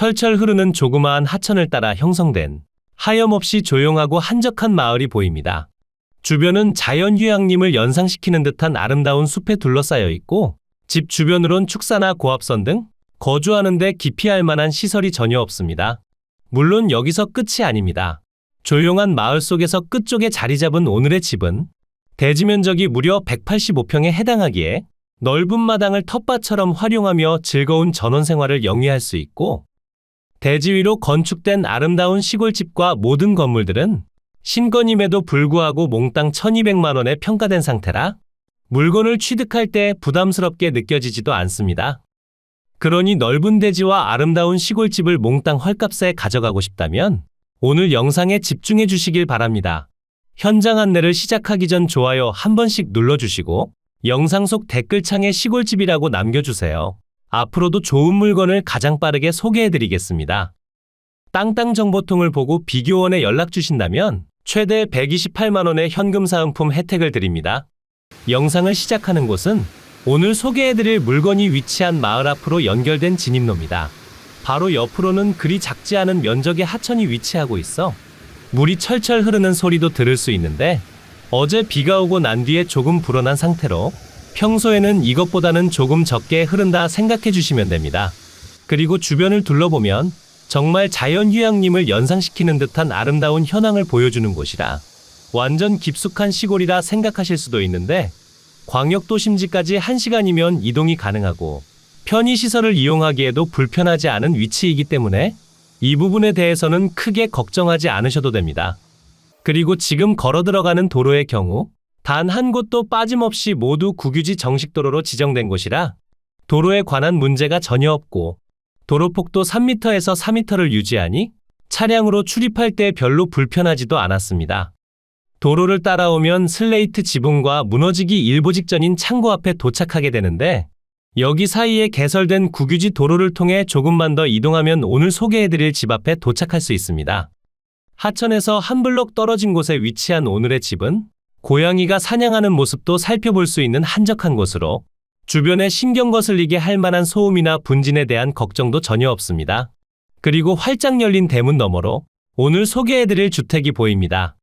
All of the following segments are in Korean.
철철 흐르는 조그마한 하천을 따라 형성된 하염없이 조용하고 한적한 마을이 보입니다. 주변은 자연휴양림을 연상시키는 듯한 아름다운 숲에 둘러싸여 있고 집 주변으론 축사나 고압선 등 거주하는데 기피할 만한 시설이 전혀 없습니다. 물론 여기서 끝이 아닙니다. 조용한 마을 속에서 끝쪽에 자리 잡은 오늘의 집은 대지 면적이 무려 185평에 해당하기에 넓은 마당을 텃밭처럼 활용하며 즐거운 전원 생활을 영위할 수 있고 대지 위로 건축된 아름다운 시골집과 모든 건물들은 신건임에도 불구하고 몽땅 1200만 원에 평가된 상태라 물건을 취득할 때 부담스럽게 느껴지지도 않습니다. 그러니 넓은 대지와 아름다운 시골집을 몽땅 헐값에 가져가고 싶다면 오늘 영상에 집중해 주시길 바랍니다. 현장 안내를 시작하기 전 좋아요 한 번씩 눌러주시고 영상 속 댓글창에 시골집이라고 남겨주세요. 앞으로도 좋은 물건을 가장 빠르게 소개해 드리겠습니다. 땅땅 정보통을 보고 비교원에 연락 주신다면 최대 128만원의 현금 사은품 혜택을 드립니다. 영상을 시작하는 곳은 오늘 소개해드릴 물건이 위치한 마을 앞으로 연결된 진입로입니다. 바로 옆으로는 그리 작지 않은 면적의 하천이 위치하고 있어 물이 철철 흐르는 소리도 들을 수 있는데 어제 비가 오고 난 뒤에 조금 불어난 상태로 평소에는 이것보다는 조금 적게 흐른다 생각해 주시면 됩니다. 그리고 주변을 둘러보면 정말 자연 휴양림을 연상시키는 듯한 아름다운 현황을 보여주는 곳이라 완전 깊숙한 시골이라 생각하실 수도 있는데 광역도심지까지 1시간이면 이동이 가능하고 편의시설을 이용하기에도 불편하지 않은 위치이기 때문에 이 부분에 대해서는 크게 걱정하지 않으셔도 됩니다. 그리고 지금 걸어 들어가는 도로의 경우 단 한 곳도 빠짐없이 모두 국유지 정식도로로 지정된 곳이라 도로에 관한 문제가 전혀 없고 도로폭도 3m에서 4m를 유지하니 차량으로 출입할 때 별로 불편하지도 않았습니다. 도로를 따라오면 슬레이트 지붕과 무너지기 일보 직전인 창고 앞에 도착하게 되는데 여기 사이에 개설된 국유지 도로를 통해 조금만 더 이동하면 오늘 소개해드릴 집 앞에 도착할 수 있습니다. 하천에서 한 블록 떨어진 곳에 위치한 오늘의 집은 고양이가 사냥하는 모습도 살펴볼 수 있는 한적한 곳으로 주변에 신경 거슬리게 할 만한 소음이나 분진에 대한 걱정도 전혀 없습니다. 그리고 활짝 열린 대문 너머로 오늘 소개해드릴 주택이 보입니다.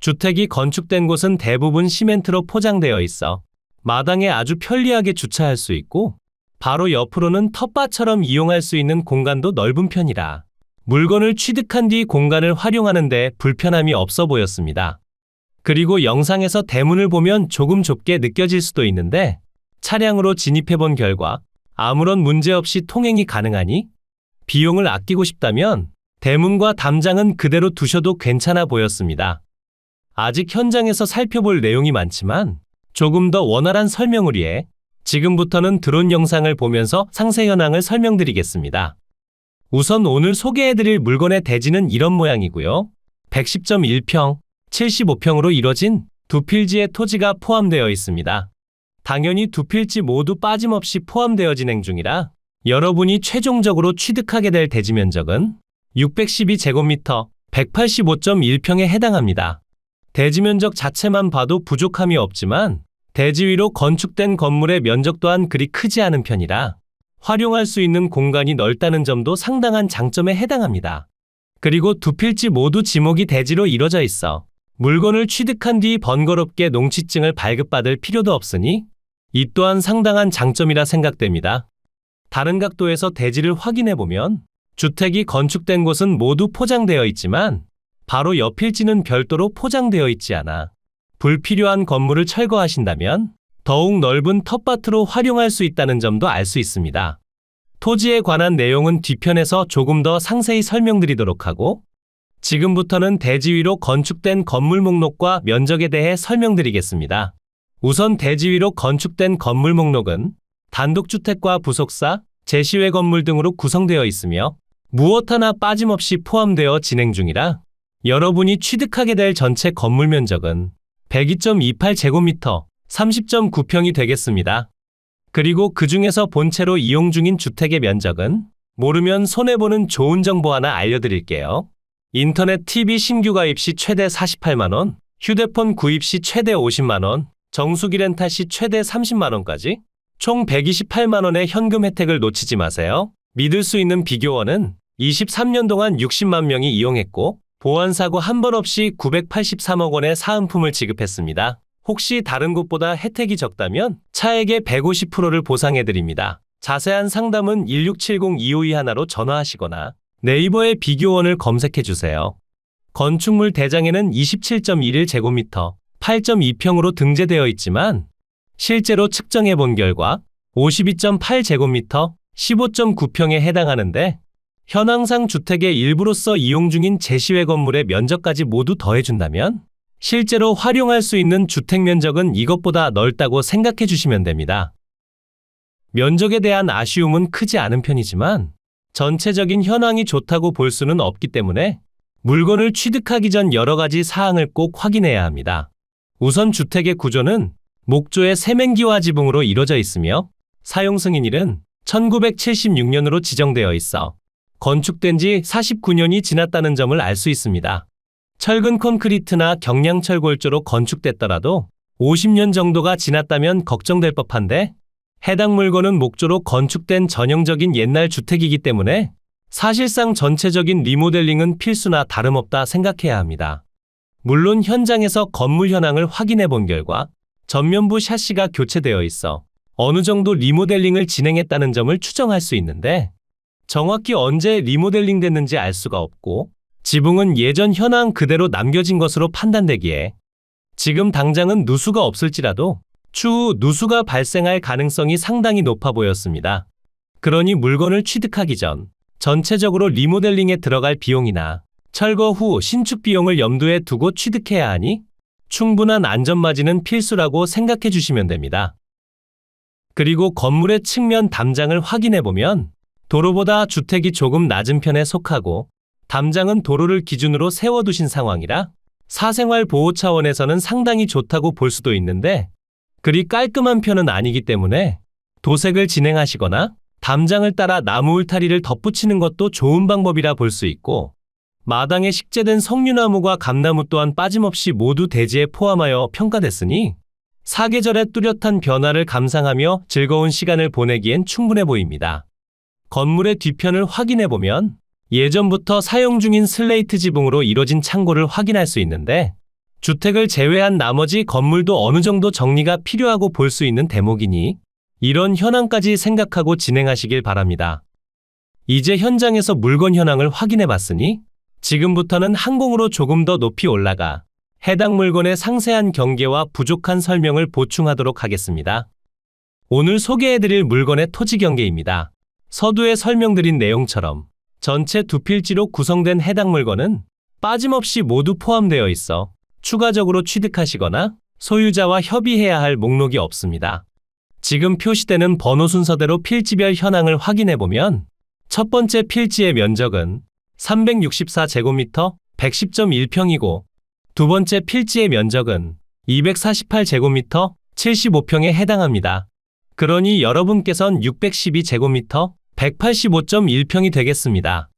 주택이 건축된 곳은 대부분 시멘트로 포장되어 있어 마당에 아주 편리하게 주차할 수 있고 바로 옆으로는 텃밭처럼 이용할 수 있는 공간도 넓은 편이라 물건을 취득한 뒤 공간을 활용하는데 불편함이 없어 보였습니다. 그리고 영상에서 대문을 보면 조금 좁게 느껴질 수도 있는데 차량으로 진입해 본 결과 아무런 문제 없이 통행이 가능하니 비용을 아끼고 싶다면 대문과 담장은 그대로 두셔도 괜찮아 보였습니다. 아직 현장에서 살펴볼 내용이 많지만 조금 더 원활한 설명을 위해 지금부터는 드론 영상을 보면서 상세 현황을 설명드리겠습니다. 우선 오늘 소개해드릴 물건의 대지는 이런 모양이고요. 110.1평, 75평으로 이뤄진 두 필지의 토지가 포함되어 있습니다. 당연히 두 필지 모두 빠짐없이 포함되어 진행 중이라 여러분이 최종적으로 취득하게 될 대지 면적은 612제곱미터 185.1평에 해당합니다. 대지 면적 자체만 봐도 부족함이 없지만 대지 위로 건축된 건물의 면적 또한 그리 크지 않은 편이라 활용할 수 있는 공간이 넓다는 점도 상당한 장점에 해당합니다. 그리고 두 필지 모두 지목이 대지로 이뤄져 있어 물건을 취득한 뒤 번거롭게 농취증을 발급받을 필요도 없으니 이 또한 상당한 장점이라 생각됩니다. 다른 각도에서 대지를 확인해 보면 주택이 건축된 곳은 모두 포장되어 있지만 바로 옆 필지는 별도로 포장되어 있지 않아 불필요한 건물을 철거하신다면 더욱 넓은 텃밭으로 활용할 수 있다는 점도 알 수 있습니다. 토지에 관한 내용은 뒤편에서 조금 더 상세히 설명드리도록 하고 지금부터는 대지 위로 건축된 건물 목록과 면적에 대해 설명드리겠습니다. 우선 대지 위로 건축된 건물 목록은 단독주택과 부속사, 제시외 건물 등으로 구성되어 있으며 무엇 하나 빠짐없이 포함되어 진행 중이라 여러분이 취득하게 될 전체 건물 면적은 102.28제곱미터 30.9평이 되겠습니다. 그리고 그 중에서 본체로 이용 중인 주택의 면적은 모르면 손해보는 좋은 정보 하나 알려드릴게요. 인터넷 TV 신규 가입 시 최대 48만원, 휴대폰 구입 시 최대 50만원, 정수기 렌탈 시 최대 30만원까지 총 128만원의 현금 혜택을 놓치지 마세요. 믿을 수 있는 비교원은 23년 동안 60만 명이 이용했고 보안사고 한 번 없이 983억 원의 사은품을 지급했습니다. 혹시 다른 곳보다 혜택이 적다면 차액의 150%를 보상해드립니다. 자세한 상담은 1670-2521로 전화하시거나 네이버에 비교원을 검색해 주세요. 건축물 대장에는 27.11제곱미터, 8.2평으로 등재되어 있지만 실제로 측정해 본 결과 52.8제곱미터, 15.9평에 해당하는데 현황상 주택의 일부로서 이용 중인 제시외 건물의 면적까지 모두 더해준다면 실제로 활용할 수 있는 주택 면적은 이것보다 넓다고 생각해 주시면 됩니다. 면적에 대한 아쉬움은 크지 않은 편이지만 전체적인 현황이 좋다고 볼 수는 없기 때문에 물건을 취득하기 전 여러 가지 사항을 꼭 확인해야 합니다. 우선 주택의 구조는 목조의 세면기와 지붕으로 이루어져 있으며 사용 승인일은 1976년으로 지정되어 있어 건축된 지 49년이 지났다는 점을 알 수 있습니다. 철근 콘크리트나 경량철 골조로 건축됐더라도 50년 정도가 지났다면 걱정될 법한데 해당 물건은 목조로 건축된 전형적인 옛날 주택이기 때문에 사실상 전체적인 리모델링은 필수나 다름없다 생각해야 합니다. 물론 현장에서 건물 현황을 확인해 본 결과 전면부 샤시가 교체되어 있어 어느 정도 리모델링을 진행했다는 점을 추정할 수 있는데 정확히 언제 리모델링 됐는지 알 수가 없고 지붕은 예전 현황 그대로 남겨진 것으로 판단되기에 지금 당장은 누수가 없을지라도 추후 누수가 발생할 가능성이 상당히 높아 보였습니다. 그러니 물건을 취득하기 전 전체적으로 리모델링에 들어갈 비용이나 철거 후 신축 비용을 염두에 두고 취득해야 하니 충분한 안전마진은 필수라고 생각해 주시면 됩니다. 그리고 건물의 측면 담장을 확인해 보면 도로보다 주택이 조금 낮은 편에 속하고 담장은 도로를 기준으로 세워두신 상황이라 사생활 보호 차원에서는 상당히 좋다고 볼 수도 있는데 그리 깔끔한 편은 아니기 때문에 도색을 진행하시거나 담장을 따라 나무 울타리를 덧붙이는 것도 좋은 방법이라 볼 수 있고 마당에 식재된 석류나무와 감나무 또한 빠짐없이 모두 대지에 포함하여 평가됐으니 사계절의 뚜렷한 변화를 감상하며 즐거운 시간을 보내기엔 충분해 보입니다. 건물의 뒤편을 확인해 보면 예전부터 사용 중인 슬레이트 지붕으로 이뤄진 창고를 확인할 수 있는데 주택을 제외한 나머지 건물도 어느 정도 정리가 필요하고 볼 수 있는 대목이니 이런 현황까지 생각하고 진행하시길 바랍니다. 이제 현장에서 물건 현황을 확인해 봤으니 지금부터는 항공으로 조금 더 높이 올라가 해당 물건의 상세한 경계와 부족한 설명을 보충하도록 하겠습니다. 오늘 소개해드릴 물건의 토지 경계입니다. 서두에 설명드린 내용처럼 전체 두 필지로 구성된 해당 물건은 빠짐없이 모두 포함되어 있어 추가적으로 취득하시거나 소유자와 협의해야 할 목록이 없습니다. 지금 표시되는 번호 순서대로 필지별 현황을 확인해 보면 첫 번째 필지의 면적은 364제곱미터 110.1평이고 두 번째 필지의 면적은 248제곱미터 75평에 해당합니다. 그러니 여러분께선 612제곱미터 185.1평이 되겠습니다.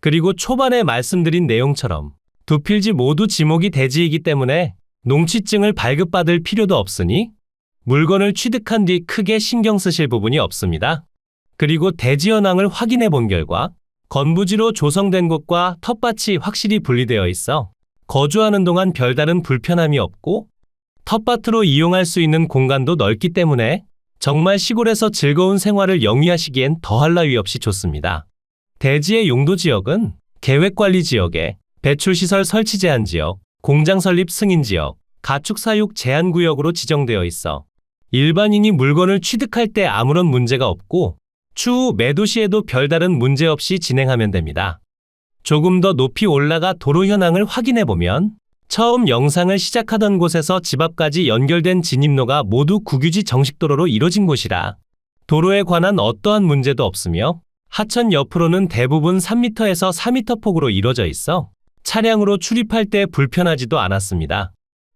그리고 초반에 말씀드린 내용처럼 두 필지 모두 지목이 대지이기 때문에 농취증을 발급받을 필요도 없으니 물건을 취득한 뒤 크게 신경 쓰실 부분이 없습니다. 그리고 대지 현황을 확인해 본 결과 건부지로 조성된 곳과 텃밭이 확실히 분리되어 있어 거주하는 동안 별다른 불편함이 없고 텃밭으로 이용할 수 있는 공간도 넓기 때문에 정말 시골에서 즐거운 생활을 영위하시기엔 더할 나위 없이 좋습니다. 대지의 용도 지역은 계획관리 지역에 배출시설 설치 제한 지역, 공장 설립 승인 지역, 가축 사육 제한 구역으로 지정되어 있어 일반인이 물건을 취득할 때 아무런 문제가 없고 추후 매도 시에도 별다른 문제 없이 진행하면 됩니다. 조금 더 높이 올라가 도로 현황을 확인해 보면 처음 영상을 시작하던 곳에서 집 앞까지 연결된 진입로가 모두 국유지 정식도로로 이뤄진 곳이라 도로에 관한 어떠한 문제도 없으며 하천 옆으로는 대부분 3m에서 4m 폭으로 이뤄져 있어 차량으로 출입할 때 불편하지도 않았습니다.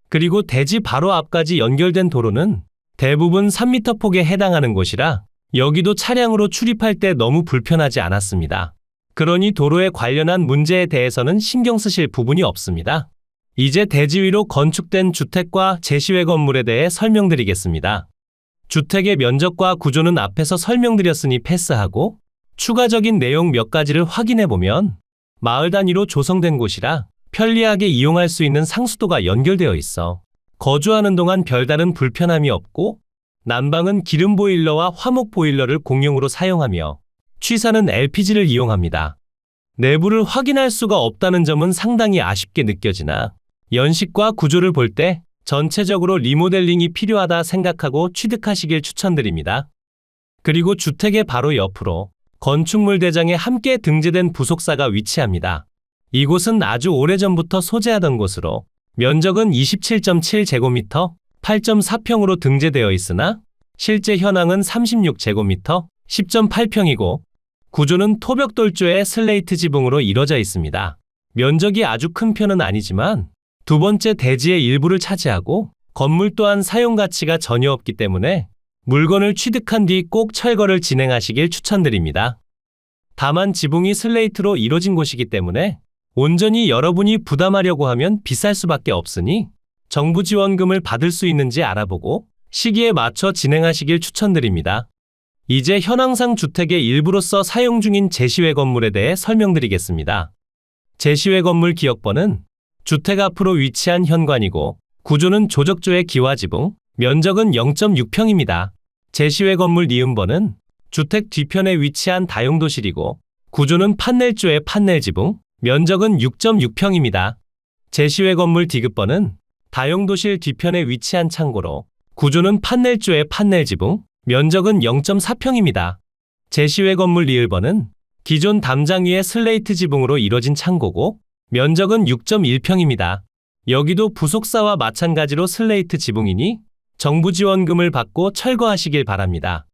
그리고 대지 바로 앞까지 연결된 도로는 대부분 3m 폭에 해당하는 곳이라 여기도 차량으로 출입할 때 너무 불편하지 않았습니다. 그러니 도로에 관련한 문제에 대해서는 신경 쓰실 부분이 없습니다. 이제 대지 위로 건축된 주택과 제시외 건물에 대해 설명드리겠습니다. 주택의 면적과 구조는 앞에서 설명드렸으니 패스하고 추가적인 내용 몇 가지를 확인해 보면 마을 단위로 조성된 곳이라 편리하게 이용할 수 있는 상수도가 연결되어 있어 거주하는 동안 별다른 불편함이 없고 난방은 기름 보일러와 화목 보일러를 공용으로 사용하며 취사는 LPG를 이용합니다. 내부를 확인할 수가 없다는 점은 상당히 아쉽게 느껴지나 연식과 구조를 볼 때 전체적으로 리모델링이 필요하다 생각하고 취득하시길 추천드립니다. 그리고 주택의 바로 옆으로 건축물 대장에 함께 등재된 부속사가 위치합니다. 이곳은 아주 오래전부터 소재하던 곳으로 면적은 27.7제곱미터, 8.4평으로 등재되어 있으나 실제 현황은 36제곱미터, 10.8평이고 구조는 토벽돌조의 슬레이트 지붕으로 이뤄져 있습니다. 면적이 아주 큰 편은 아니지만 두 번째 대지의 일부를 차지하고 건물 또한 사용 가치가 전혀 없기 때문에 물건을 취득한 뒤 꼭 철거를 진행하시길 추천드립니다. 다만 지붕이 슬레이트로 이뤄진 곳이기 때문에 온전히 여러분이 부담하려고 하면 비쌀 수밖에 없으니 정부 지원금을 받을 수 있는지 알아보고 시기에 맞춰 진행하시길 추천드립니다. 이제 현황상 주택의 일부로서 사용 중인 제시외 건물에 대해 설명드리겠습니다. 제시외 건물 기역번은 주택 앞으로 위치한 현관이고 구조는 조적조의 기와지붕, 면적은 0.6평입니다. 제시외 건물 니은번은 주택 뒤편에 위치한 다용도실이고 구조는 판넬조의 판넬지붕, 면적은 6.6평입니다. 제시외 건물 디귿번은 다용도실 뒤편에 위치한 창고로 구조는 판넬조의 판넬지붕, 면적은 0.4평입니다. 제시외 건물 리을번은 기존 담장 위의 슬레이트 지붕으로 이뤄진 창고고 면적은 6.1평입니다. 여기도 부속사와 마찬가지로 슬레이트 지붕이니 정부 지원금을 받고 철거하시길 바랍니다.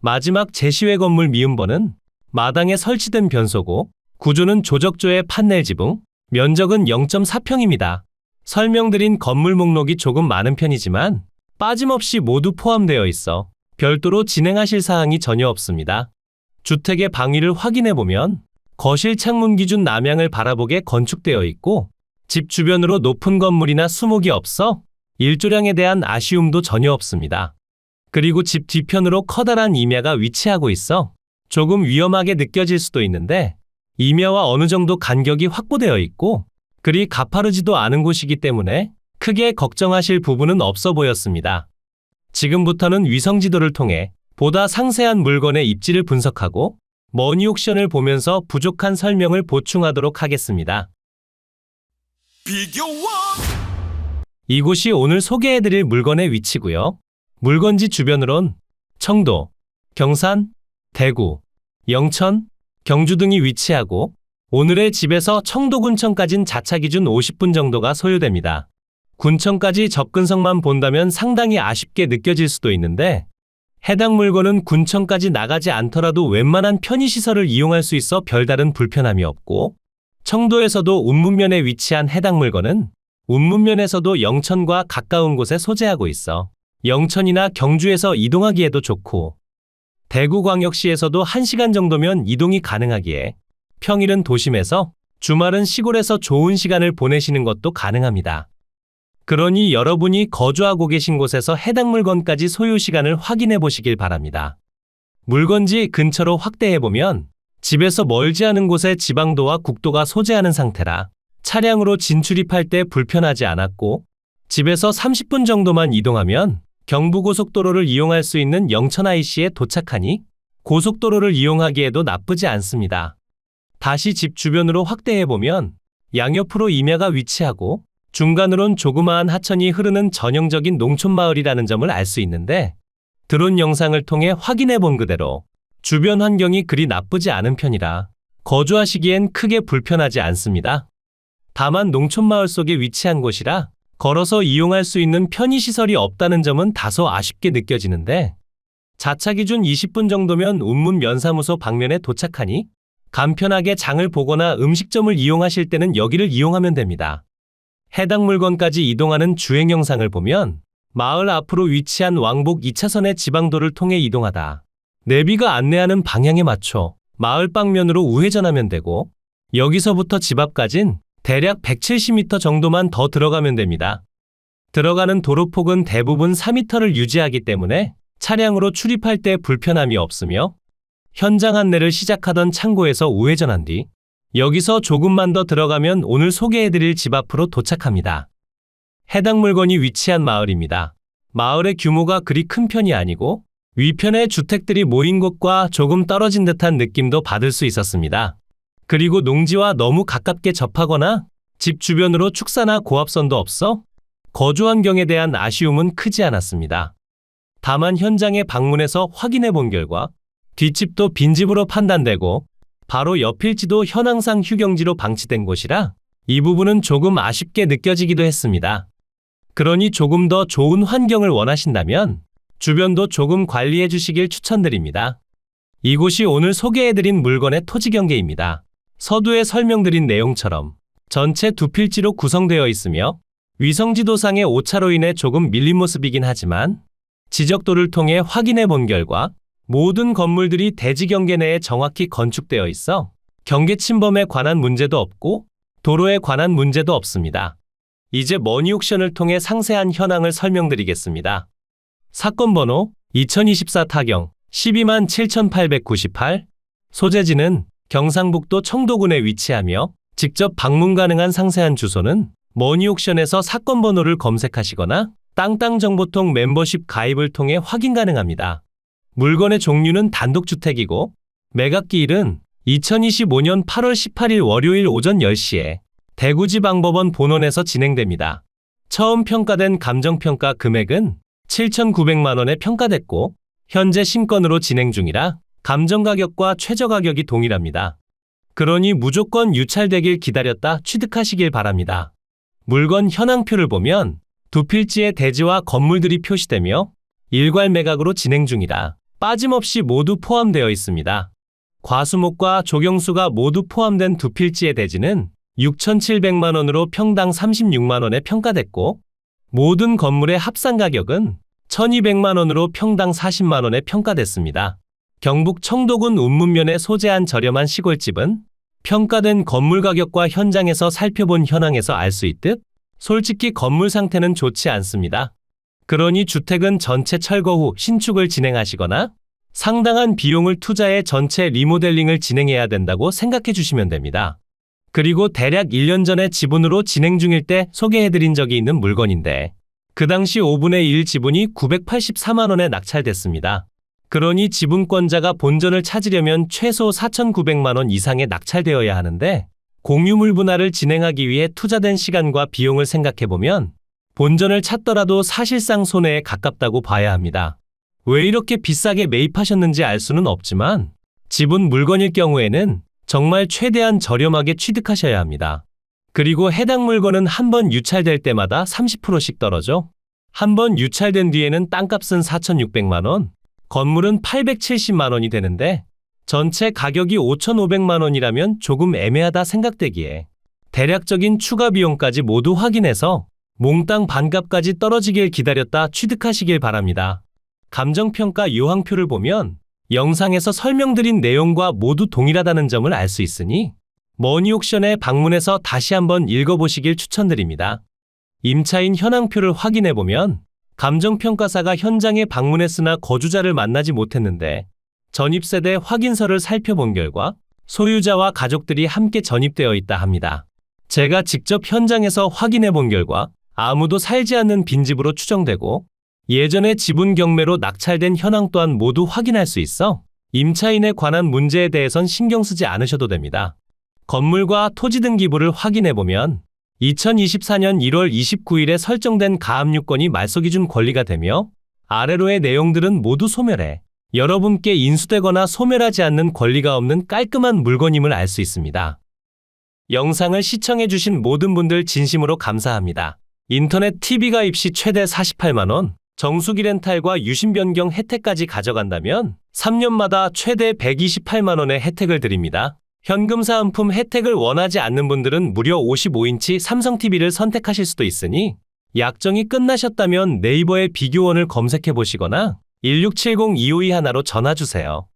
마지막 제시외 건물 미음번은 마당에 설치된 변소고 구조는 조적조의 판넬 지붕, 면적은 0.4평입니다. 설명드린 건물 목록이 조금 많은 편이지만 빠짐없이 모두 포함되어 있어 별도로 진행하실 사항이 전혀 없습니다. 주택의 방위를 확인해 보면 거실 창문 기준 남향을 바라보게 건축되어 있고 집 주변으로 높은 건물이나 수목이 없어 일조량에 대한 아쉬움도 전혀 없습니다. 그리고 집 뒤편으로 커다란 임야가 위치하고 있어 조금 위험하게 느껴질 수도 있는데 임야와 어느 정도 간격이 확보되어 있고 그리 가파르지도 않은 곳이기 때문에 크게 걱정하실 부분은 없어 보였습니다. 지금부터는 위성 지도를 통해 보다 상세한 물건의 입지를 분석하고 머니 옥션을 보면서 부족한 설명을 보충하도록 하겠습니다. 비교와 이곳이 오늘 소개해드릴 물건의 위치고요. 물건지 주변으론 청도, 경산, 대구, 영천, 경주 등이 위치하고 오늘의 집에서 청도군청까진 자차 기준 50분 정도가 소요됩니다. 군청까지 접근성만 본다면 상당히 아쉽게 느껴질 수도 있는데 해당 물건은 군청까지 나가지 않더라도 웬만한 편의시설을 이용할 수 있어 별다른 불편함이 없고 청도에서도 운문면에 위치한 해당 물건은 운문면에서도 영천과 가까운 곳에 소재하고 있어 영천이나 경주에서 이동하기에도 좋고 대구광역시에서도 1시간 정도면 이동이 가능하기에 평일은 도심에서 주말은 시골에서 좋은 시간을 보내시는 것도 가능합니다. 그러니 여러분이 거주하고 계신 곳에서 해당 물건까지 소요 시간을 확인해 보시길 바랍니다. 물건지 근처로 확대해 보면 집에서 멀지 않은 곳에 지방도와 국도가 소재하는 상태라 차량으로 진출입할 때 불편하지 않았고 집에서 30분 정도만 이동하면 경부고속도로를 이용할 수 있는 영천 IC에 도착하니 고속도로를 이용하기에도 나쁘지 않습니다. 다시 집 주변으로 확대해 보면 양옆으로 임야가 위치하고 중간으론 조그마한 하천이 흐르는 전형적인 농촌 마을이라는 점을 알 수 있는데 드론 영상을 통해 확인해 본 그대로 주변 환경이 그리 나쁘지 않은 편이라 거주하시기엔 크게 불편하지 않습니다. 다만 농촌 마을 속에 위치한 곳이라 걸어서 이용할 수 있는 편의시설이 없다는 점은 다소 아쉽게 느껴지는데 자차 기준 20분 정도면 운문 면사무소 방면에 도착하니 간편하게 장을 보거나 음식점을 이용하실 때는 여기를 이용하면 됩니다. 해당 물건까지 이동하는 주행 영상을 보면 마을 앞으로 위치한 왕복 2차선의 지방도를 통해 이동하다. 내비가 안내하는 방향에 맞춰 마을 방면으로 우회전하면 되고 여기서부터 집 앞까진 대략 170m 정도만 더 들어가면 됩니다. 들어가는 도로폭은 대부분 4m를 유지하기 때문에 차량으로 출입할 때 불편함이 없으며 현장 안내를 시작하던 창고에서 우회전한 뒤 여기서 조금만 더 들어가면 오늘 소개해드릴 집 앞으로 도착합니다. 해당 물건이 위치한 마을입니다. 마을의 규모가 그리 큰 편이 아니고 위편에 주택들이 모인 곳과 조금 떨어진 듯한 느낌도 받을 수 있었습니다. 그리고 농지와 너무 가깝게 접하거나 집 주변으로 축사나 고압선도 없어 거주 환경에 대한 아쉬움은 크지 않았습니다. 다만 현장에 방문해서 확인해 본 결과 뒷집도 빈집으로 판단되고 바로 옆일지도 현황상 휴경지로 방치된 곳이라 이 부분은 조금 아쉽게 느껴지기도 했습니다. 그러니 조금 더 좋은 환경을 원하신다면 주변도 조금 관리해 주시길 추천드립니다. 이곳이 오늘 소개해드린 물건의 토지 경계입니다. 서두에 설명드린 내용처럼 전체 두 필지로 구성되어 있으며 위성지도상의 오차로 인해 조금 밀린 모습이긴 하지만 지적도를 통해 확인해 본 결과 모든 건물들이 대지 경계 내에 정확히 건축되어 있어 경계 침범에 관한 문제도 없고 도로에 관한 문제도 없습니다. 이제 머니옥션을 통해 상세한 현황을 설명드리겠습니다. 사건 번호 2024 타경 12만 7898 소재지는 경상북도 청도군에 위치하며 직접 방문 가능한 상세한 주소는 머니옥션에서 사건 번호를 검색하시거나 땅땅정보통 멤버십 가입을 통해 확인 가능합니다. 물건의 종류는 단독주택이고 매각기일은 2025년 8월 18일 월요일 오전 10시에 대구지방법원 본원에서 진행됩니다. 처음 평가된 감정평가 금액은 7,900만 원에 평가됐고 현재 신건으로 진행 중이라 감정가격과 최저가격이 동일합니다. 그러니 무조건 유찰되길 기다렸다 취득하시길 바랍니다. 물건 현황표를 보면 두 필지의 대지와 건물들이 표시되며 일괄 매각으로 진행 중이라 빠짐없이 모두 포함되어 있습니다. 과수목과 조경수가 모두 포함된 두 필지의 대지는 6,700만 원으로 평당 36만 원에 평가됐고 모든 건물의 합산 가격은 1,200만 원으로 평당 40만 원에 평가됐습니다. 경북 청도군 운문면에 소재한 저렴한 시골집은 평가된 건물 가격과 현장에서 살펴본 현황에서 알 수 있듯 솔직히 건물 상태는 좋지 않습니다. 그러니 주택은 전체 철거 후 신축을 진행하시거나 상당한 비용을 투자해 전체 리모델링을 진행해야 된다고 생각해 주시면 됩니다. 그리고 대략 1년 전에 지분으로 진행 중일 때 소개해드린 적이 있는 물건인데 그 당시 5분의 1 지분이 984만 원에 낙찰됐습니다. 그러니 지분권자가 본전을 찾으려면 최소 4,900만 원 이상의 낙찰되어야 하는데 공유물 분할을 진행하기 위해 투자된 시간과 비용을 생각해보면 본전을 찾더라도 사실상 손해에 가깝다고 봐야 합니다. 왜 이렇게 비싸게 매입하셨는지 알 수는 없지만 지분 물건일 경우에는 정말 최대한 저렴하게 취득하셔야 합니다. 그리고 해당 물건은 한 번 유찰될 때마다 30%씩 떨어져 한 번 유찰된 뒤에는 땅값은 4,600만 원, 건물은 870만 원이 되는데 전체 가격이 5,500만 원이라면 조금 애매하다 생각되기에 대략적인 추가 비용까지 모두 확인해서 몽땅 반값까지 떨어지길 기다렸다 취득하시길 바랍니다. 감정평가 요항표를 보면 영상에서 설명드린 내용과 모두 동일하다는 점을 알 수 있으니 머니옥션에 방문해서 다시 한번 읽어보시길 추천드립니다. 임차인 현황표를 확인해보면 감정평가사가 현장에 방문했으나 거주자를 만나지 못했는데 전입세대 확인서를 살펴본 결과 소유자와 가족들이 함께 전입되어 있다 합니다. 제가 직접 현장에서 확인해 본 결과 아무도 살지 않는 빈집으로 추정되고 예전에 지분 경매로 낙찰된 현황 또한 모두 확인할 수 있어 임차인에 관한 문제에 대해선 신경 쓰지 않으셔도 됩니다. 건물과 토지 등기부를 확인해 보면 2024년 1월 29일에 설정된 가압류권이 말소기준 권리가 되며 아래로의 내용들은 모두 소멸해 여러분께 인수되거나 소멸하지 않는 권리가 없는 깔끔한 물건임을 알 수 있습니다. 영상을 시청해주신 모든 분들 진심으로 감사합니다. 인터넷 TV가 입 시 최대 48만원, 정수기 렌탈과 유심 변경 혜택까지 가져간다면 3년마다 최대 128만원의 혜택을 드립니다. 현금 사은품 혜택을 원하지 않는 분들은 무려 55인치 삼성 TV를 선택하실 수도 있으니 약정이 끝나셨다면 네이버에 비교원을 검색해 보시거나 1670-252 하나로 전화 주세요.